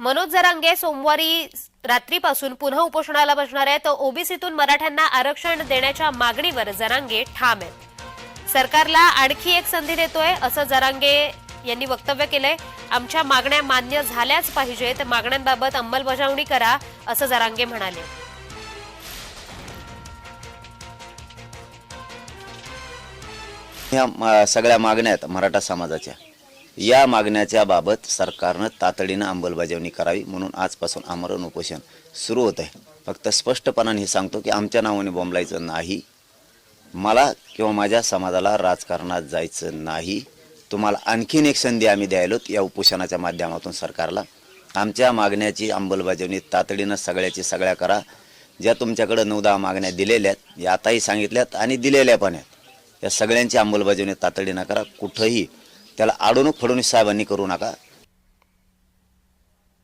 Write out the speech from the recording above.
मनोज जरांगे सोमवारी रात्रीपासून पुन्हा उपोषणाला बसणार आहेत. ओबीसीतून मराठ्यांना आरक्षण देण्याच्या मागणीवर जरांगे ठाम आहेत. सरकारला आणखी एक संधी देतोय असं जरांगे यांनी वक्तव्य केलंय. आमच्या मागण्या मान्य झाल्याच पाहिजेत. मागण्यांबाबत अंमलबजावणी करा असं जरांगे म्हणाले. ह्या सगळ्या मागण्या आहेत मराठा समाजाच्या. या मागण्याच्या बाबत सरकारनं तातडीनं अंमलबजावणी करावी म्हणून आजपासून आमरण उपोषण सुरू होत आहे फक्त स्पष्टपणाने हे सांगतो की आमच्या नावाने बोंबलायचं नाही. मला किंवा माझ्या समाजाला राजकारणात जायचं नाही. तुम्हाला आणखीन एक संधी आम्ही द्यायलोत या उपोषणाच्या माध्यमातून सरकारला. आमच्या मागण्याची अंमलबजावणी तातडीनं सगळ्याची सगळ्या करा. ज्या तुमच्याकडं नऊ दहा मागण्या दिलेल्या आहेत या आताही सांगितल्यात आणि दिलेल्या पण आहेत. या सगळ्यांची अंमलबजावणी तातडीनं करा. कुठंही त्याला आडवणूक फडवणूक साहेबांनी करू नका.